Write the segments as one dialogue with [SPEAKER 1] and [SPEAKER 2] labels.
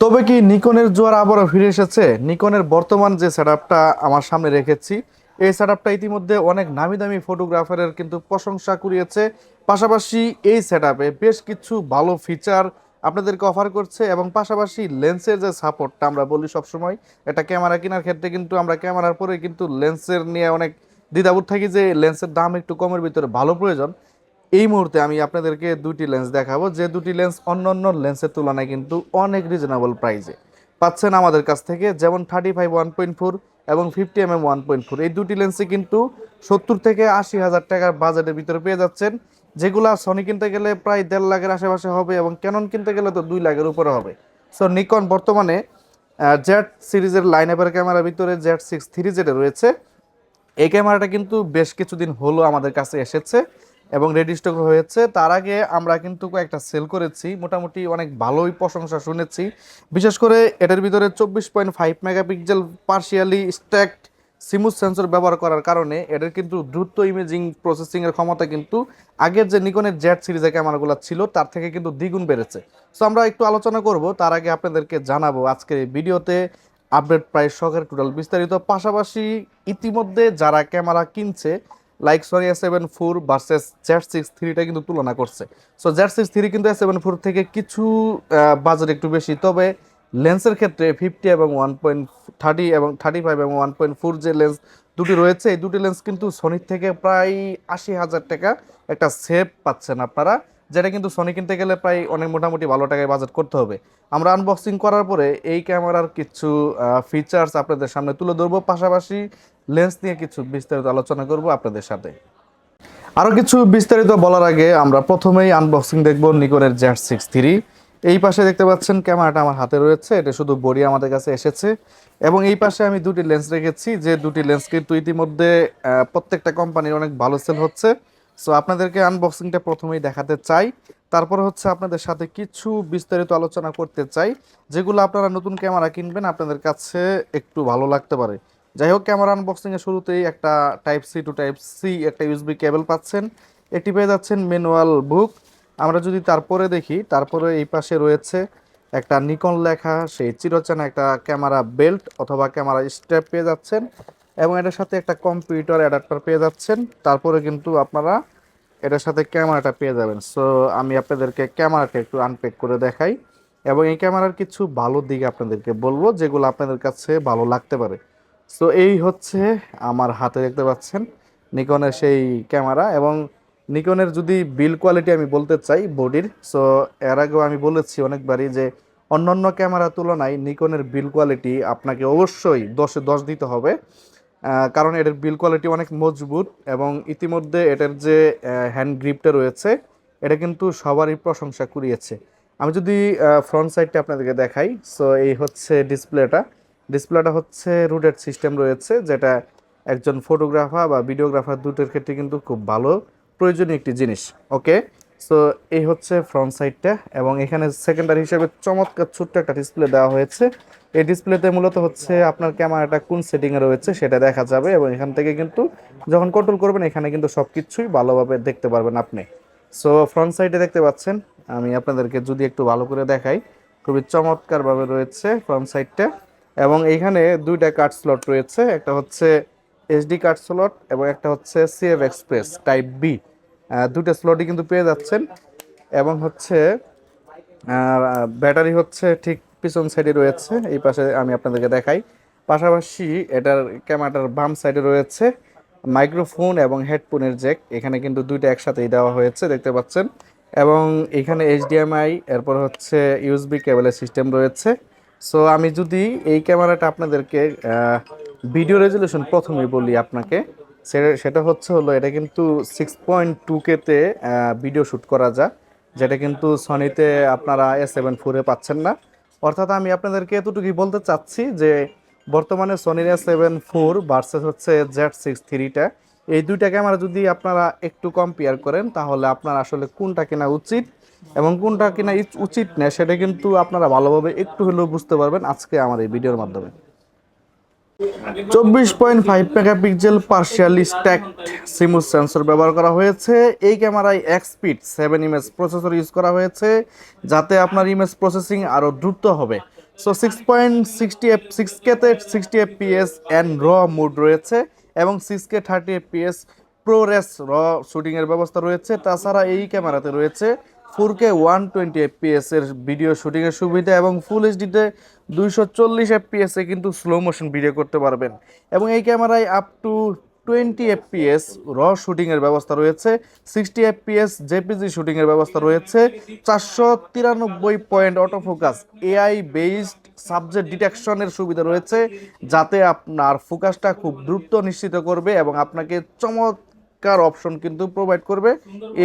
[SPEAKER 1] তবে কি নিকনের জোয়ার আবারও ফিরে এসেছে? নিকনের বর্তমান যে সেট আমার সামনে রেখেছি, এই সেট ইতিমধ্যে অনেক নামি দামি ফটোগ্রাফারের কিন্তু প্রশংসা কুড়িয়েছে। পাশাপাশি এই সেট বেশ কিছু ভালো ফিচার আপনাদেরকে অফার করছে এবং পাশাপাশি লেন্সের যে সাপোর্টটা আমরা বলি সবসময়, এটা ক্যামেরা কেনার ক্ষেত্রে কিন্তু আমরা ক্যামেরার পরে কিন্তু লেন্সের নিয়ে অনেক দ্বিধাবোধ থাকি যে লেন্সের দাম একটু কমের ভিতরে ভালো প্রয়োজন। এই মুহূর্তে আমি আপনাদেরকে দুটি লেন্স দেখাবো। যে দুটি লেন্স অন্য অন্য লেন্সের তুলনায় কিন্তু অনেক রিজনেবল প্রাইসে পাচ্ছেন আমাদের কাছ থেকে যেমন thirty five one point four এবং fifty M M one point four এই দুটি লেন্সে কিন্তু সত্তর থেকে আশি হাজার টাকার বাজেটের ভিতরে পেয়ে যাচ্ছেন। যেগুলা সনি কিনতে গেলে প্রায় দেড় লাখের আশেপাশে হবে এবং ক্যানন কিনতে গেলে তো দুই লাখের উপরে হবে। সো নিকন বর্তমানে জেড সিরিজের লাইন অ্যাপের ক্যামেরার ভিতরে জেড সিক্স থ্রি জেডে রয়েছে। এই ক্যামেরাটা কিন্তু বেশ কিছুদিন হলো আমাদের কাছে এসেছে। এবং রেডি স্টক হয়েছে। তার আগে আমরা কিন্তু কয়েকটা সেল করেছি। মোটামুটি অনেক ভালোই প্রশংসা শুনেছি। বিশেষ করে এটার ভিতরে চব্বিশ point five megapixel partially stacked CMOS sensor ব্যবহার করার কারণে এটার কিন্তু দ্রুত ইমেজিং প্রসেসিংয়ের ক্ষমতা কিন্তু আগের যে নিকনের জেড সিরিজের ক্যামেরাগুলো ছিল, তার থেকে কিন্তু দ্বিগুণ বেড়েছে। সো আমরা একটু আলোচনা করব। তার আগে আপনাদেরকে জানাব আজকের এই ভিডিওতে আপডেট প্রাইস সহকারে টোটাল বিস্তারিত। পাশাপাশি ইতিমধ্যে যারা ক্যামেরা কিনছে like sorry S seven four versus Z six থ্রিটা কিন্তু তুলনা করছে। সো জেড সিক্স থ্রি কিন্তু এস সেভেন ফোর থেকে কিছু বাজার একটু বেশি। তবে লেন্সের ক্ষেত্রে ফিফটি এবং ওয়ান পয়েন্ট থার্টি এবং থার্টি ফাইভ এবং ওয়ান পয়েন্ট ফোর যে লেন্স দুটি রয়েছে, এই দুটি লেন্স কিন্তু সনির থেকে প্রায় আশি হাজার টাকা একটা সেভ পাচ্ছেন আপনারা। যেটা কিন্তু সনি কিনতে গেলে প্রায় অনেক মোটামুটি ভালো টাকায় বাজেট করতে হবে। আমরা আনবক্সিং করার পরে এই ক্যামেরার কিছু ফিচার্স আপনাদের সামনে তুলে ধরবো। পাশাপাশি লেন্স নিয়ে কিছু বিস্তারিত আলোচনা করব আপনাদের সাথে। আরও কিছু বিস্তারিত বলার আগে আমরা প্রথমেই আনবক্সিং দেখব নিকনের জ্যাট সিক্স থ্রি এই পাশে দেখতে পাচ্ছেন, ক্যামেরাটা আমার হাতে রয়েছে। এটা শুধু বডি আমাদের কাছে এসেছে। এবং এই পাশে আমি দুটি লেন্স রেখেছি। যে দুটি লেন্স কিন্তু ইতিমধ্যে প্রত্যেকটা কোম্পানির অনেক ভালো সেল হচ্ছে। সো আপনাদেরকে আনবক্সিংটা প্রথমেই দেখাতে চাই। তারপর হচ্ছে আপনাদের সাথে কিছু বিস্তারিত আলোচনা করতে চাই, যেগুলো আপনারা নতুন ক্যামেরা কিনবেন, আপনাদের কাছে একটু ভালো লাগতে পারে। যাই হোক, ক্যামেরা আনবক্সিং এর শুরুতেই একটা type C to type C একটা ইউএসবি কেবল পাচ্ছেন। এটি পেয়ে যাচ্ছেন ম্যানুয়াল বুক আমরা যদি তারপরে দেখি, তারপরে এই পাশে রয়েছে একটা নিকন লেখা, সেই চিরচেনা একটা ক্যামেরা বেল্ট অথবা ক্যামেরা স্ট্র্যাপ পেয়ে যাচ্ছেন। এবং এটার সাথে একটা কম্পিউটার অ্যাডাপ্টার পেয়ে যাচ্ছেন। তারপরে কিন্তু আপনারা এটার সাথে ক্যামেরাটা পেয়ে যাবেন। সো আমি আপনাদেরকে ক্যামেরাটা একটু আনপ্যাক করে দেখাই। এবং এই ক্যামেরার কিছু ভালো দিক আপনাদেরকে বলব, যেগুলো আপনাদের কাছে ভালো লাগতে পারে। সো এই হচ্ছে আমার হাতে দেখতে পাচ্ছেন নিকনের সেই ক্যামেরা। এবং নিকনের যদি বিল কোয়ালিটি আমি বলতে চাই বডির সো এর আগেও আমি বলেছি অনেকবারই যে অন্যান্য ক্যামেরার তুলনায় নিকনের বিল কোয়ালিটি আপনাকে অবশ্যই দশে দশ দিতে হবে। কারণ এটার বিল কোয়ালিটি অনেক মজবুত এবং ইতিমধ্যে এটার যে হ্যান্ড গ্রিপটা রয়েছে, এটা কিন্তু সবারই প্রশংসা কুড়িয়েছে। আমি যদি ফ্রন্ট সাইডটা আপনাদেরকে দেখাই সো এই হচ্ছে ডিসপ্লেটা ডিসপ্লেটা হচ্ছে রুটেড সিস্টেম রয়েছে, যেটা একজন ফটোগ্রাফার বা ভিডিওগ্রাফার দুটোর ক্ষেত্রে কিন্তু খুব ভালো, প্রয়োজনীয় একটি জিনিস ওকে সো এই হচ্ছে ফ্রন্ট সাইডটা এবং এখানে সেকেন্ডারি হিসেবে চমৎকার ছোট্ট একটা ডিসপ্লে দেওয়া হয়েছে। এই ডিসপ্লেতে মূলত হচ্ছে আপনার ক্যামেরাটা কোন সেটিংয়ে রয়েছে সেটা দেখা যাবে এবং এখান থেকে কিন্তু যখন কন্ট্রোল করবেন, এখানে কিন্তু সব কিছুই ভালোভাবে দেখতে পারবেন আপনি। সো ফ্রন্ট সাইডে দেখতে পাচ্ছেন, আমি আপনাদেরকে যদি একটু ভালো করে দেখাই, খুবই চমৎকারভাবে রয়েছে ফ্রন্ট সাইডটা এবং এইখানে দুইটা কার্ড স্লট রয়েছে, একটা হচ্ছে এসডি কার্ড স্লট এবং একটা হচ্ছে সিএফ এক্সপ্রেস টাইপ বি দুটো স্লটই কিন্তু পেয়ে যাচ্ছেন এবং হচ্ছে ব্যাটারি হচ্ছে ঠিক পিছন সাইডে রয়েছে, এই পাশে আমি আপনাদেরকে দেখাই। পাশাপাশি এটার ক্যামেরাটার বাম সাইডে রয়েছে মাইক্রোফোন এবং হেডফোনের জ্যাক। এখানে কিন্তু দুইটা একসাথেই দেওয়া হয়েছে, দেখতে পাচ্ছেন। এবং এখানে এইচডিএমআই এরপর হচ্ছে ইউএসবি কেবলের সিস্টেম রয়েছে। সো আমি যদি এই ক্যামেরাটা আপনাদেরকে ভিডিও রেজলিউশন প্রথমেই বলি আপনাকে, সেটা হচ্ছে হলো এটা কিন্তু সিক্স পয়েন্ট টু কেতে ভিডিও শ্যুট করা যায়, যেটা কিন্তু সনিতে আপনারা এস সেভেন ফোরে পাচ্ছেন না। অর্থাৎ আমি আপনাদেরকে এতটুকুই বলতে চাচ্ছি যে বর্তমানে সনির সেভেন ফোর ভার্সেস হচ্ছে জেড সিক্স থ্রিটা এই দুইটা ক্যামেরা যদি আপনারা একটু কম্পেয়ার করেন, তাহলে আপনার আসলে কোনটা কেনা উচিত এবং কোনটা কেনা উচিত না, সেটা কিন্তু আপনারা ভালোভাবে একটু হলেও বুঝতে পারবেন আজকে আমার এই ভিডিওর মাধ্যমে। চব্বিশ point five megapixel partially stacked CMOS sensor ব্যবহার করা হয়েছে। এই ক্যামেরায় Expeed seven image processor use করা হয়েছে, যাতে আপনার ইমেজ প্রসেসিং আরও দ্রুত হবে। So six point sixty F six কেতে sixty F PS and raw mode রয়েছে এবং six K thirty FPS ProRes raw শুটিংয়ের ব্যবস্থা রয়েছে। তাছাড়া এই ক্যামেরাতে রয়েছে four K one twenty FPS এর ভিডিও শুটিংয়ের সুবিধা এবং ফুল এইচডিতে দুইশো চল্লিশ এফপিএস এ কিন্তু স্লো মোশন ভিডিও করতে পারবেন। এবং এই ক্যামেরায় আপ টু টোয়েন্টি এফপিএস র শুটিংয়ের ব্যবস্থা রয়েছে। সিক্সটি এফপিএস জেপিজি শুটিংয়ের ব্যবস্থা রয়েছে। চারশো তিরানব্বই point autofocus AI based subject ডিটেকশনের সুবিধা রয়েছে। যাতে আপনার ফোকাসটা খুব দ্রুত নিশ্চিত করবে এবং আপনাকে চমৎকার অপশন কিন্তু প্রোভাইড করবে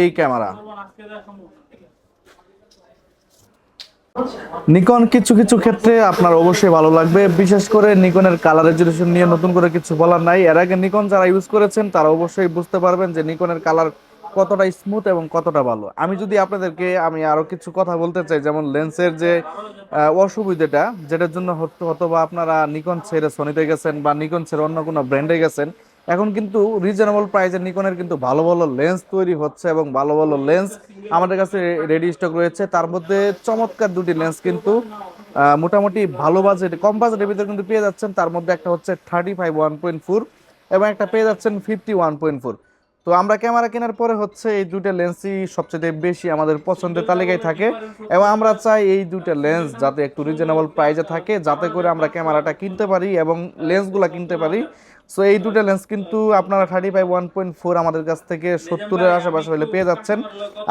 [SPEAKER 1] এই ক্যামেরা। নিকন, কিছু কিছু ক্ষেত্রে আপনার অবশ্যই ভালো লাগবে। বিশেষ করে নিকনের কালার রেজুলেশন নিয়ে নতুন করে কিছু বলার নাই। এর আগে নিকন যারা ইউজ করেছেন, তারা অবশ্যই বুঝতে পারবেন যে নিকনের কালার কতটা স্মুথ এবং কতটা ভালো। আমি যদি আপনাদেরকে, আমি আরও কিছু কথা বলতে চাই, যেমন লেন্সের যে অসুবিধাটা, যেটার জন্য হয়তো বা আপনারা নিকন ছেড়ে সনিতে গেছেন বা নিকন ছেড়ে অন্য কোনো ব্র্যান্ডে গেছেন এখন কিন্তু রিজনেবল প্রাইসে নিকনের কিন্তু ভালো ভালো লেন্স তৈরি হচ্ছে এবং ভালো ভালো লেন্স আমাদের কাছে রেডি স্টক রয়েছে। তার মধ্যে চমৎকার দুটি লেন্স কিন্তু মোটামুটি ভালো বাজেট কম বাজেটের ভিতরে কিন্তু পেয়ে যাচ্ছেন। তার মধ্যে একটা হচ্ছে thirty five one point four এবং একটা পেয়ে যাচ্ছেন ফিফটি ওয়ান পয়েন্ট ফোর তো আমরা ক্যামেরা কেনার পরে হচ্ছে এই দুটো লেন্সই সবচেয়ে বেশি আমাদের পছন্দের তালিকায় থাকে এবং আমরা চাই এই দুটো লেন্স যাতে একটু রিজনেবল প্রাইসে থাকে, যাতে করে আমরা ক্যামেরাটা কিনতে পারি এবং লেন্সগুলো কিনতে পারি। সো এই দুটো লেন্স কিন্তু আপনারা thirty five one point four আমাদের কাছ থেকে সত্তরের আশেপাশে হলে পেয়ে যাচ্ছেন।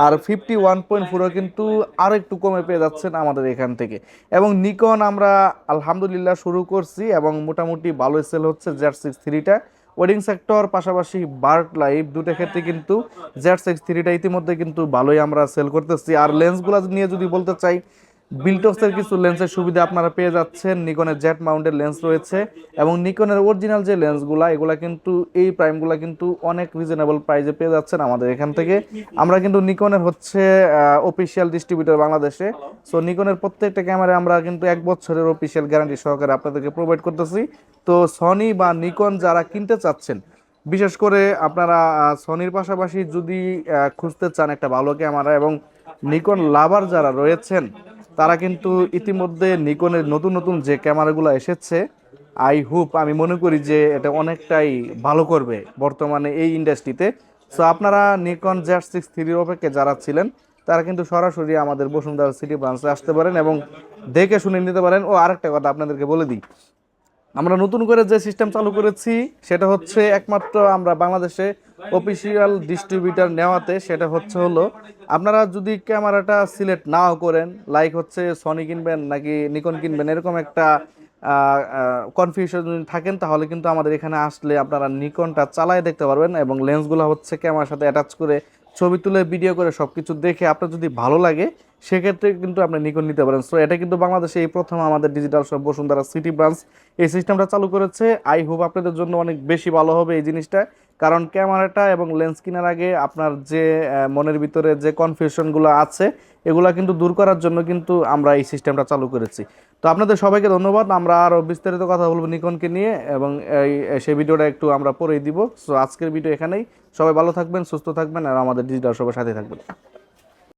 [SPEAKER 1] আর ফিফটি ওয়ান পয়েন্ট ফোরও কিন্তু আরও একটু কমে পেয়ে যাচ্ছেন আমাদের এখান থেকে। এবং নিকন আমরা আলহামদুলিল্লাহ শুরু করছি এবং মোটামুটি ভালোই সেল হচ্ছে জেড সিক্স থ্রিটা ওয়েডিং সেক্টর পাশাপাশি বার্ট লাইভ দুটো ক্ষেত্রে কিন্তু জেড সিক্স থ্রিটা ইতিমধ্যে কিন্তু ভালোই আমরা সেল করতেছি। আর লেন্সগুলো নিয়ে যদি বলতে চাই বিল্টক্সের কিছু লেন্সের সুবিধা আপনারা পেয়ে যাচ্ছেন। নিকনের জেট মাউন্টের লেন্স রয়েছে এবং নিকনের অরিজিনাল যে লেন্সগুলা এগুলা কিন্তু, এই প্রাইমগুলা কিন্তু অনেক রিজনেবল প্রাইসে পেয়ে যাচ্ছেন আমাদের এখান থেকে। আমরা কিন্তু নিকনের হচ্ছে অফিসিয়াল ডিস্ট্রিবিউটর বাংলাদেশে। সো নিকনের প্রত্যেকটা ক্যামেরা আমরা কিন্তু এক বছরের অফিসিয়াল গ্যারান্টি সহকারে আপনাদেরকে প্রোভাইড করতেছি। তো সনি বা নিকন যারা কিনতে চাচ্ছেন, বিশেষ করে আপনারা সনির পাশাপাশি যদি খুঁজতে চান একটা ভালো ক্যামেরা এবং নিকন লাভার যারা রয়েছেন তারা কিন্তু ইতিমধ্যে নিকনের নতুন নতুন যে ক্যামেরাগুলো এসেছে, আই হোপ, আমি মনে করি যে এটা অনেকটাই ভালো করবে বর্তমানে এই ইন্ডাস্ট্রিতে। সো আপনারা নিকন জ্যাট সিক্স থ্রির অপেক্ষে যারা ছিলেন, তারা কিন্তু সরাসরি আমাদের বসুন্ধরা সিটি ব্রাঞ্চে আসতে পারেন এবং দেখে শুনে নিতে পারেন। ও আরেকটা কথা আপনাদেরকে বলে দিই আমরা নতুন করে যে সিস্টেম চালু করেছি, সেটা হচ্ছে একমাত্র আমরা বাংলাদেশে অফিসিয়াল ডিস্ট্রিবিউটার নেওয়াতে, সেটা হচ্ছে হলো, আপনারা যদি ক্যামেরাটা সিলেক্ট নাও করেন লাইক হচ্ছে সনি কিনবেন নাকি নিকন কিনবেন, এরকম একটা কনফিউশন যদি থাকেন, তাহলে কিন্তু আমাদের এখানে আসলে আপনারা নিকনটা চালায় দেখতে পারবেন এবং লেন্সগুলো হচ্ছে ক্যামেরার সাথে অ্যাটাচ করে ছবি তুলে ভিডিও করে সব কিছু দেখে আপনার যদি ভালো লাগে, সেক্ষেত্রে কিন্তু আপনি নিকন নিতে পারেন। সো এটা কিন্তু বাংলাদেশে এই প্রথম আমাদের ডিজিটাল সব বসুন্ধরা সিটি ব্রাঞ্চ এই সিস্টেমটা চালু করেছে। আই হোপ আপনাদের জন্য অনেক বেশি ভালো হবে এই জিনিসটা। কারণ ক্যামেরাটা এবং লেন্স কেনার আগে আপনার যে মনের ভিতরে যে কনফিউশনগুলো আছে, এগুলো কিন্তু দূর করার জন্য কিন্তু আমরা এই সিস্টেমটা চালু করেছি। তো আপনাদের সবাইকে ধন্যবাদ। আমরা আরও বিস্তারিত কথা বলব নিকনকে নিয়ে এবং সেই ভিডিওটা একটু আমরা পরেই দিব। সো আজকের ভিডিও এখানেই। সবাই ভালো থাকবেন সুস্থ থাকবেন আর আমাদের ডিজিটাল সবার সাথে থাকবেন।